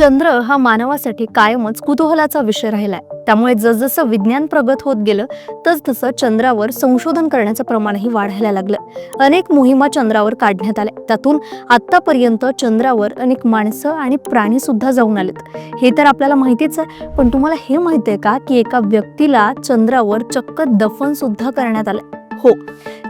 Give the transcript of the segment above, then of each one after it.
चंद्र हा मानवासाठी कायमच कुतूहलाचा विषय राहिलाय. त्यामुळे जसजसं विज्ञान प्रगत होत गेलं तसतसं चंद्रावर संशोधन करण्याचं प्रमाणही वाढायला लागलं. अनेक मोहिमा चंद्रावर काढण्यात आल्या. त्यातून आतापर्यंत चंद्रावर अनेक माणसं आणि प्राणी सुद्धा जाऊन आलेत. हे तर आपल्याला माहितीच आहे पण तुम्हाला हे माहीत आहे का की एका व्यक्तीला चंद्रावर चक्क दफन सुद्धा करण्यात आलं? हो.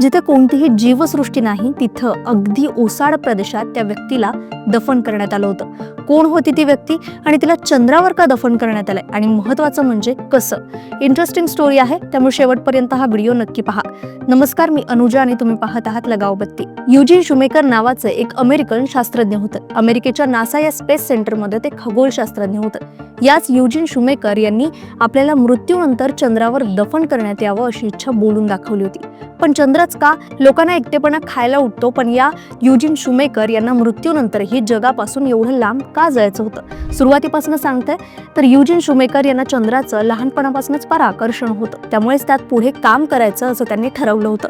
जिथे कोणतीही जीवसृष्टी नाही तिथं अगदी ओसाड प्रदेशात त्या व्यक्तीला दफन करण्यात आलं होतं. कोण होती ती व्यक्ती आणि तिला चंद्रावर का दफन करण्यात आलंय? आणि महत्वाचं म्हणजे कसं? इंटरेस्टिंग स्टोरी आहे त्यामुळे शेवटपर्यंत हा व्हिडिओ नक्की पहा. नमस्कार मी अनुजा आणि तुम्ही पाहत आहात लगाव बत्ती. युजीन शुमेकर नावाचं एक अमेरिकन शास्त्रज्ञ होतं. अमेरिकेच्या नासा या स्पेस सेंटरमध्ये ते खगोलशास्त्रज्ञ होतं. याच युजीन शुमेकर यांनी आपल्याला मृत्यूनंतर चंद्रावर दफन करण्यात यावं अशी इच्छा बोलून दाखवली होती. पण चंद्रच का? लोकांना एकटेपणा खायला उठतो पण या युजिन शुमेकर यांना मृत्यूनंतरही जगापासून एवढं लांब का जायचं होतं? सुरुवातीपासून सांगते तर युजिन शुमेकर यांना चंद्राचं लहानपणापासूनच फार आकर्षण होतं. त्यामुळेच त्यात पुढे काम करायचं असं त्यांनी ठरवलं होतं.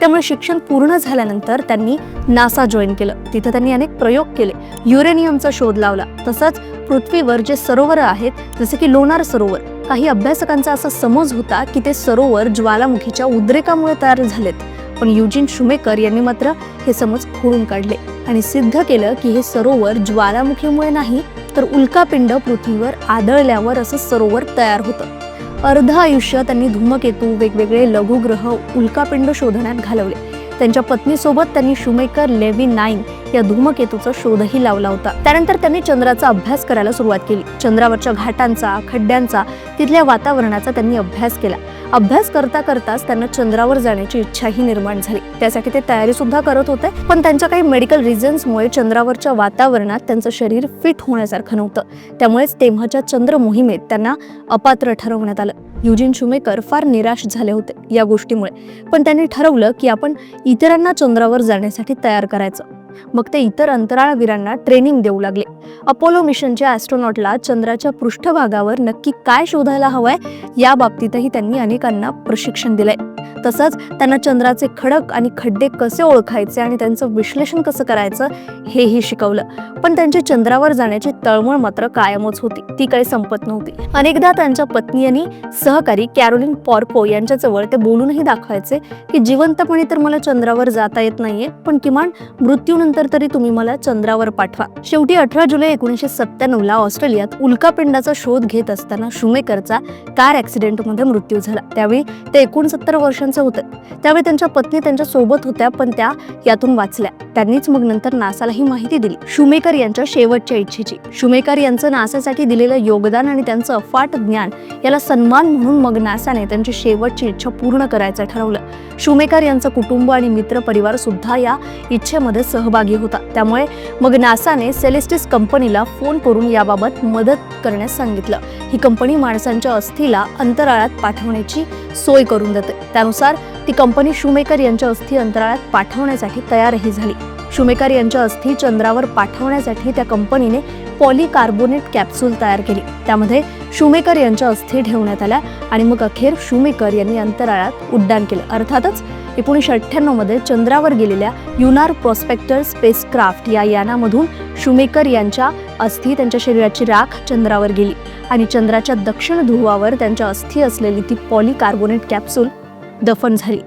त्यामुळे शिक्षण पूर्ण झाल्यानंतर त्यांनी नासा जॉईन केलं. तिथं त्यांनी अनेक प्रयोग केले. युरेनियमचा शोध लावला. तसंच पृथ्वीवर जे सरोवर आहेत जसे की लोणार सरोवर काही अभ्यासकांचा असा समज होता की ते सरोवर ज्वालामुखीच्या उद्रेकामुळे तयार झालेत. पण युजीन शुमेकर यांनी मात्र हे समज खोडून काढले आणि सिद्ध केलं की हे सरोवर ज्वालामुखीमुळे नाही तर उल्कापिंड पृथ्वीवर आदळल्यावर असं सरोवर तयार होतं. अर्ध आयुष्य त्यांनी धूमकेतू वेगवेगळे लघुग्रह उल्कापिंड शोधण्यात घालवले. त्यांच्या पत्नीसोबत त्यांनी शुमेकर लेव्ही नाईन या धूमकेतूचा शोधही लावला होता. त्यानंतर त्यांनी चंद्राचा अभ्यास करायला सुरुवात केली. चंद्रावरच्या घाटांचा खड्ड्यांचा तिथल्या वातावरणाचा त्यांनी अभ्यास केला. अभ्यास करता करताच त्यांना चंद्रावर जाण्याची इच्छाही निर्माण झाली. त्यासाठी ते तयारी सुद्धा करत होते पण त्यांच्या काही मेडिकल रिझन्समुळे चंद्रावरच्या वातावरणात त्यांचं शरीर फिट होण्यासारखं नव्हतं. त्यामुळेच तेव्हाच्या चंद्र मोहिमेत त्यांना अपात्र ठरवण्यात आलं. युजिन शुमेकर फार निराश झाले होते या गोष्टीमुळे. पण त्यांनी ठरवलं की आपण इतरांना चंद्रावर जाण्यासाठी तयार करायचं. मग ते इतर अंतराळवीरांना ट्रेनिंग देऊ लागले. अपोलो मिशनच्या ॲस्ट्रॉनॉटला चंद्राच्या पृष्ठभागावर नक्की काय शोधायला हवंय या बाबतीतही त्यांनी अनेकांना प्रशिक्षण दिलंय. तसंच त्यांना चंद्राचे खडक आणि खड्डे कसे ओळखायचे आणि त्यांचं विश्लेषण कसं करायचं हेही शिकवलं. पण त्यांची चंद्रावर जाण्याची तळमळ मात्र कायमच होती. ती काही संपत नव्हती. अनेकदा त्यांच्या पत्नी आणि सहकारी कॅरोलिन पॉर्पो यांच्याजवळ ते बोलूनही दाखवायचे की जिवंतपणे तर मला चंद्रावर जाता येत नाहीये पण किमान मृत्यूनंतर तरी तुम्ही मला चंद्रावर पाठवा. शेवटी अठरा जुलै एकोणीसशे सत्त्याण्णव ला ऑस्ट्रेलियात उल्कापिंडाचा शोध घेत असताना शुमेकरचा कार ऍक्सिडेंटमध्ये मृत्यू झाला. त्यावेळी ते एकोणसत्तर वर्ष वर्षांचं होतं. त्यावेळी त्यांच्या पत्नी त्यांच्यासोबत होत्या पण त्या यातून वाचल्या. त्यांनीच मग नंतर नासाला ही माहिती दिली. शुमेकर यांच्या शेवटच्या इच्छेची. शुमेकर यांचं नासासाठी दिलेलं योगदान आणि त्यांचं अफाट ज्ञान याला सन्मान म्हणून मग नासाने त्यांची शेवटची इच्छा पूर्ण करायचं ठरवलं. शुमेकर यांचं कुटुंब आणि मित्र परिवार सुद्धा या इच्छेमध्ये सहभागी होता. त्यामुळे मग नासाने सेलेस्टिस कंपनीला फोन करून याबाबत मदत करण्यास सांगितलं. ही कंपनी माणसांच्या अस्थीला अंतराळात पाठवण्याची सोय करून देते. त्यानुसार ती कंपनी शुमेकर यांच्या अस्थी अंतराळात पाठवण्यासाठी तयारही झाली. शुमेकर यांच्या अस्थी चंद्रावर पाठवण्यासाठी त्या कंपनीने पॉलिकार्बोनेट कॅप्सूल तयार केली. त्यामध्ये शुमेकर यांच्या अस्थी ठेवण्यात आल्या आणि मग अखेर शुमेकर यांनी अंतराळात उड्डाण केलं. अर्थातच एकोणीसशे अठ्ठ्याण्णवमध्ये चंद्रावर गेलेल्या युनार प्रॉस्पेक्टर स्पेसक्राफ्ट या यानामधून शुमेकर यांच्या अस्थी त्यांच्या शरीराची राख चंद्रावर गेली आणि चंद्राच्या दक्षिण ध्रुवावर त्यांच्या अस्थी असलेली ती पॉलिकार्बोनेट कॅप्सूल दफन झाली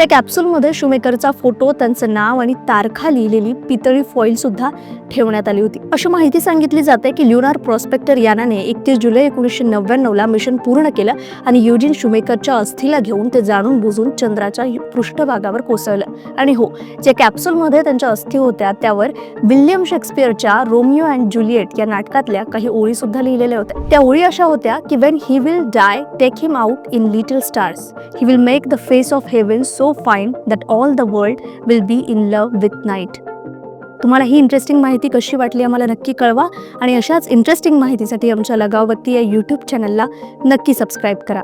त्या कॅप्सूलमध्ये शुमेकरचा फोटो त्यांचं नाव आणि तारखा लिहिलेली पितळी फॉईल सुद्धा ठेवण्यात आली होती. अशी माहिती सांगितली जाते की ल्युनार प्रॉस्पेक्टर यानाने एकतीस जुलै एकोणीसशे नव्याण्णवला मिशन पूर्ण केलं आणि युजिन शुमेकरच्या अस्थीला घेऊन ते जाणून बुजून चंद्राच्या पृष्ठभागावर कोसळलं. आणि हो जे कॅप्सूलमध्ये त्यांच्या अस्थी होत्या त्यावर विल्यम शेक्सपियरच्या रोमिओ अँड जुलिएट या नाटकातल्या काही ओळी सुद्धा लिहिलेल्या होत्या. त्या ओळी अशा होत्या की when he will die take him out in little stars he will make the face of heaven so fine that all the world will be in love with night तुम्हाला ही इंटरेस्टिंग माहिती कशी वाटली आम्हाला नक्की कळवा आणि अशाच इंटरेस्टिंग माहितीसाठी आमच्या लगावबत्ती या यूट्यूब चॅनलला नक्की सबस्क्राईब करा.